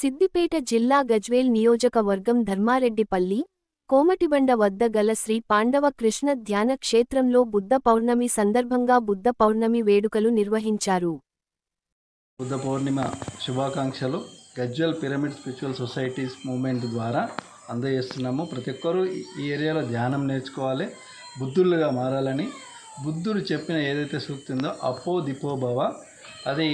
సిద్దిపేట జిల్లా గజ్వేల్ నియోజకవర్గం ధర్మారెడ్డిపల్లి కోమటిబండ వద్ద గల శ్రీ పాండవ కృష్ణ ధ్యాన క్షేత్రంలో బుద్ధ పౌర్ణమి సందర్భంగా బుద్ధ పౌర్ణమి వేడుకలు నిర్వహించారు. బుద్ధ పౌర్ణిమ శుభాకాంక్షలు. Gajwel pyramid spiritual societies movement ద్వారా అందజేస్తున్నాము. ప్రతి ఒక్కరూ ఈ- ఈ ఏరియాలో ధ్యానం నేర్చుకోవాలి బుద్ధులుగా మారాలని. బుద్ధుడు చెప్పిన ఏదైతే సూక్తి ఉందో అపో దిపో భవ అది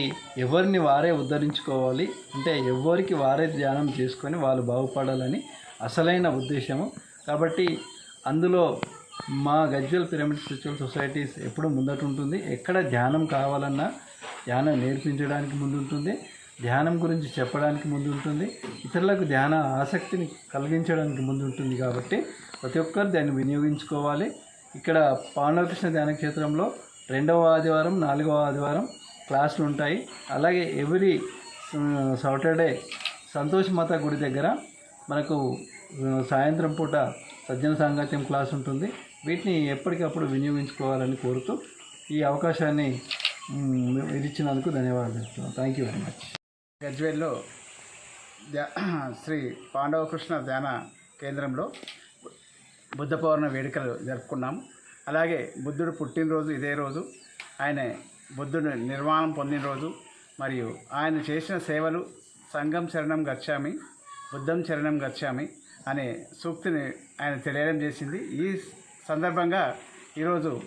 ఎవరిని వారే ఉద్ధరించుకోవాలి అంటే ఎవరికి వారే ధ్యానం చేసుకొని వాళ్ళు బాగుపడాలని అసలైన ఉద్దేశము. కాబట్టి అందులో మా గజ్వల్ పిరమిడ్ స్పిరిచువల్ సొసైటీస్ ఎప్పుడు ముందట ఉంటుంది ఎక్కడ ధ్యానం కావాలన్నా ధ్యానం నేర్పించడానికి ముందుంటుంది. ధ్యానం గురించి చెప్పడానికి ముందు ఉంటుంది ఇతరులకు ధ్యాన ఆసక్తిని కలిగించడానికి ముందు ఉంటుంది కాబట్టి ప్రతి ఒక్కరు దాన్ని వినియోగించుకోవాలి. ఇక్కడ పాండవకృష్ణ ధ్యాన క్షేత్రంలో రెండవ ఆదివారం నాలుగవ ఆదివారం క్లాసులు ఉంటాయి. అలాగే ఎవ్రీ సాటర్డే సంతోష్ మాత గుడి దగ్గర మనకు సాయంత్రం పూట సజ్జన సాంగత్యం క్లాస్ ఉంటుంది. వీటిని ఎప్పటికప్పుడు వినియోగించుకోవాలని కోరుతూ ఈ అవకాశాన్ని మ్, ఇచ్చినందుకు ధన్యవాదాలు చెప్తున్నాను థ్యాంక్ యూ వెరీ మచ్ గజ్వేల్లో ధ్యా శ్రీ పాండవకృష్ణ ధ్యాన కేంద్రంలో బుద్ధ పౌర్ణ వేడుకలు జరుపుకున్నాము. అలాగే బుద్ధుడు పుట్టినరోజు ఇదే రోజు. ఆయన బుద్ధుడు నిర్మాణం పొందిన రోజు మరియు ఆయన చేసిన సేవలు సంఘం శరణం గచ్చామి బుద్ధం శరణం గచ్చామి అనే సూక్తిని ఆయన తెలియడం చేసింది. ఈ సందర్భంగా ఈరోజు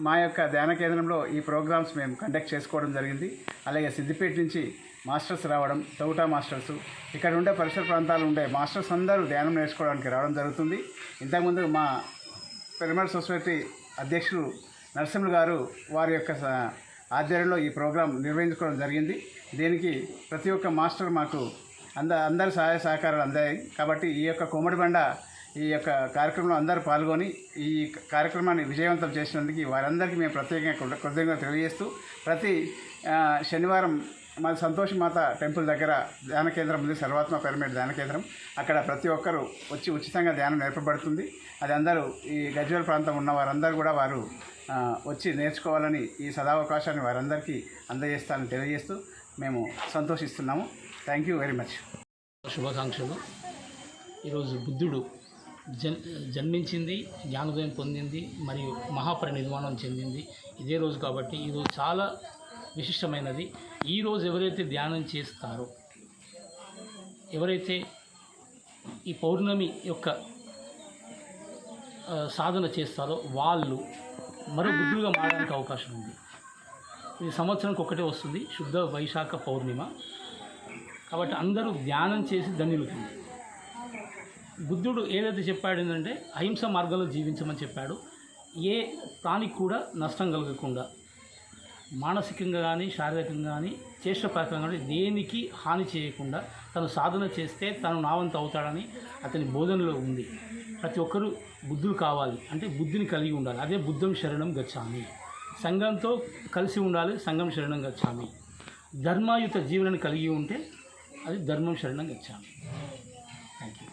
మా యొక్క ధ్యాన కేంద్రంలో ఈ ప్రోగ్రామ్స్ మేము కండక్ట్ చేసుకోవడం జరిగింది. అలాగే సిద్దిపేట నుంచి మాస్టర్స్ రావడం తౌటా మాస్టర్స్ ఇక్కడ ఉండే పరిసర ప్రాంతాలు ఉండే మాస్టర్స్ అందరూ ధ్యానం నేర్చుకోవడానికి రావడం జరుగుతుంది. ఇంతకుముందు మా పిరమిడ్ సొసైటీ అధ్యక్షులు నరసింహులు గారు వారి యొక్క స- ఆధ్వర్యంలో ఈ ప్రోగ్రాం నిర్వహించుకోవడం జరిగింది. దీనికి ప్రతి ఒక్క మాస్టర్ మాకు అంద అందరి సహాయ సహకారాలు అందాయి. కాబట్టి ఈ యొక్క కోమడిబండ ఈ యొక్క కార్యక్రమంలో అందరూ పాల్గొని ఈ కార్యక్రమాన్ని విజయవంతం చేసినందుకు వారందరికీ మేము ప్రత్యేకంగా కృతజ్ఞత కృతజ్ఞతలు తెలియజేస్తూ ప్రతి శనివారం మాది సంతోష్ మాత టెంపుల్ దగ్గర ధ్యాన కేంద్రం ఉంది సర్వాత్మ పిరమిడ్ ధ్యాన కేంద్రం. అక్కడ ప్రతి ఒక్కరూ వచ్చి ఉచితంగా ధ్యానం నేర్పబడుతుంది. అది అందరూ ఈ గజ్వేల్ ప్రాంతం ఉన్న వారందరూ కూడా వారు వచ్చి నేర్చుకోవాలని ఈ సదావకాశాన్ని వారందరికీ అందజేస్తానని తెలియజేస్తూ మేము సంతోషిస్తున్నాము. థ్యాంక్ యూ వెరీ మచ్ శుభాకాంక్షలు. ఈరోజు బుద్ధుడు జన్ జన్మించింది జ్ఞానోదయం పొందింది మరియు మహాపరినిర్వాణం చెందింది. ఇదే రోజు కాబట్టి ఈరోజు చాలా విశిష్టమైనది. ఈరోజు ఎవరైతే ధ్యానం చేస్తారో ఎవరైతే ఈ పౌర్ణమి యొక్క సాధన చేస్తారో వాళ్ళు మరో బుద్ధులుగా మారడానికి అవకాశం ఉంది. ఇది సంవత్సరానికి ఒకటే వస్తుంది శుద్ధ వైశాఖ పౌర్ణిమ. కాబట్టి అందరూ ధ్యానం చేసి ధన్యులు కండి బుద్ధుడు ఏదైతే చెప్పాడు ఏంటంటే అహింస మార్గంలో జీవించమని చెప్పాడు. ఏ ప్రాణికి కూడా నష్టం కలగకుండా మానసికంగా కానీ శారీరకంగా కానీ ప్రకారం కానీ దేనికి హాని చేయకుండా తను సాధన చేస్తే తను నావంత అవుతాడని అతని బోధనలో ఉంది. ప్రతి ఒక్కరూ బుద్ధులు కావాలి. అంటే బుద్ధిని కలిగి ఉండాలి. అదే బుద్ధం శరణం గచ్చామి. సంఘంతో కలిసి ఉండాలి సంఘం శరణం గచ్చామి. ధర్మాయుత జీవనాన్ని కలిగి ఉంటే అది ధర్మం శరణం గచ్చామి. Thank you